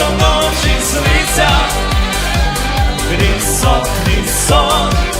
до ночі звиться, крізь сон, крізь сон.